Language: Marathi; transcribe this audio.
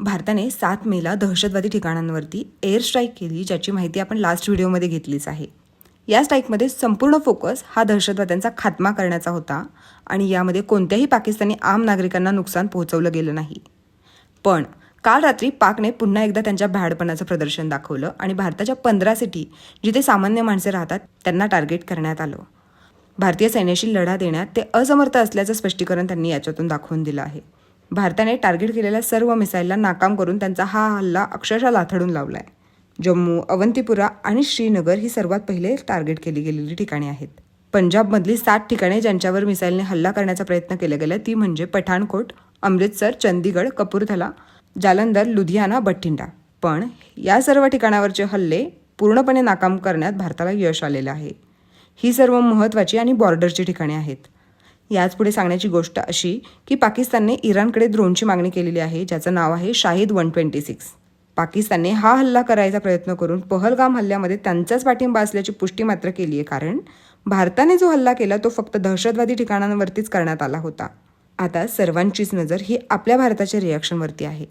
भारताने सात मेला दहशतवादी ठिकाणांवरती एअर स्ट्राईक केली ज्याची माहिती आपण लास्ट व्हिडिओमध्ये घेतलीच आहे. या स्ट्राईकमध्ये संपूर्ण फोकस हा दहशतवाद्यांचा खात्मा करण्याचा होता आणि यामध्ये कोणत्याही पाकिस्तानी आम नागरिकांना नुकसान पोहोचवलं गेलं नाही. पण काल रात्री पाकने पुन्हा एकदा त्यांच्या भ्याडपणाचं प्रदर्शन दाखवलं आणि भारताच्या पंधरा सिटी जिथे सामान्य माणसे राहतात त्यांना टार्गेट करण्यात आलं. भारतीय सैन्याशी लढा देण्यात ते असमर्थ असल्याचं स्पष्टीकरण त्यांनी याच्यातून दाखवून दिलं आहे. भारताने टार्गेट केलेल्या सर्व मिसाईलला नाकाम करून त्यांचा हा हल्ला अक्षरशः लाथडून लावला आहे जम्मू अवंतीपुरा आणि श्रीनगर ही सर्वात पहिले टार्गेट केली गेलेली ठिकाणे आहेत. पंजाबमधली सात ठिकाणे ज्यांच्यावर मिसाईलने हल्ला करण्याचा प्रयत्न केला गेला ती म्हणजे पठाणकोट अमृतसर चंदीगड कपूरथला जालंधर लुधियाना बठिंडा. पण या सर्व ठिकाणावरचे हल्ले पूर्णपणे नाकाम करण्यात भारताला यश आलेलं आहे. ही सर्व महत्त्वाची आणि बॉर्डरची ठिकाणे आहेत. याच पुढे सांगण्याची गोष्ट अशी की पाकिस्तानने इराणकडे ड्रोनची मागणी केलेली आहे ज्याचं नाव आहे शाहिद वन ट्वेंटी सिक्स पाकिस्तानने हा हल्ला करायचा प्रयत्न करून पहलगाम हल्ल्यामध्ये त्यांचाच पाठिंबा असल्याची पुष्टी मात्र केली आहे कारण भारताने जो हल्ला केला तो फक्त दहशतवादी ठिकाणांवरतीच करण्यात आला होता. आता सर्वांचीच नजर ही आपल्या भारताच्या रिॲक्शनवरती आहे.